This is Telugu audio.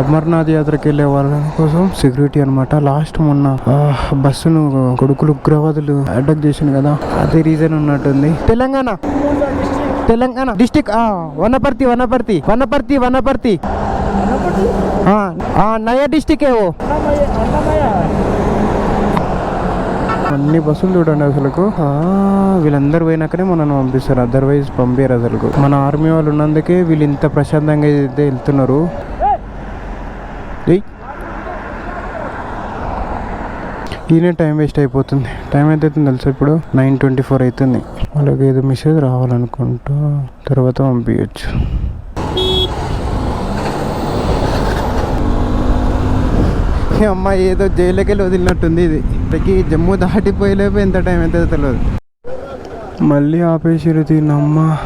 అమర్నాథ్ యాత్రకి వెళ్ళే వాళ్ళ కోసం సెక్యూరిటీ అనమాట లాస్ట్ మొన్న బస్సును కొడుకులు ఉగ్రవాదులు అటాక్ చేసింది కదా అదే రీజన్ ఉన్నట్టుంది. తెలంగాణ తెలంగాణ డిస్టిక్ వనపర్తి వనపర్తి వనపర్తి వనపర్తి. నయా డిస్టిక్ ఏవో అన్ని బస్సులు చూడండి అసలుకు. వీళ్ళందరూ పోయినాకనే మనల్ని పంపిస్తారు. అదర్వైజ్ పంపారు అసలు మన ఆర్మీ వాళ్ళు ఉన్నందుకే వీళ్ళు ఇంత ప్రశాంతంగా అయితే వెళ్తున్నారు. ఈయనే టైం వేస్ట్ అయిపోతుంది. టైం ఎంత అవుతుంది తెలుసా ఇప్పుడు? నైన్ ట్వంటీ ఫోర్ అవుతుంది. వాళ్ళకి ఏదో మెసేజ్ రావాలనుకుంటా. తర్వాత పంపించచ్చు అమ్మాయి ఏదో జైలుకి వెళ్ళి వదిలినట్టుంది ఇది. ఇప్పటికి జమ్మూ దాటిపోయలేపు ఎంత టైం ఎంత తెలియదు. మళ్ళీ ఆపేసిరు తిన్నమ్మా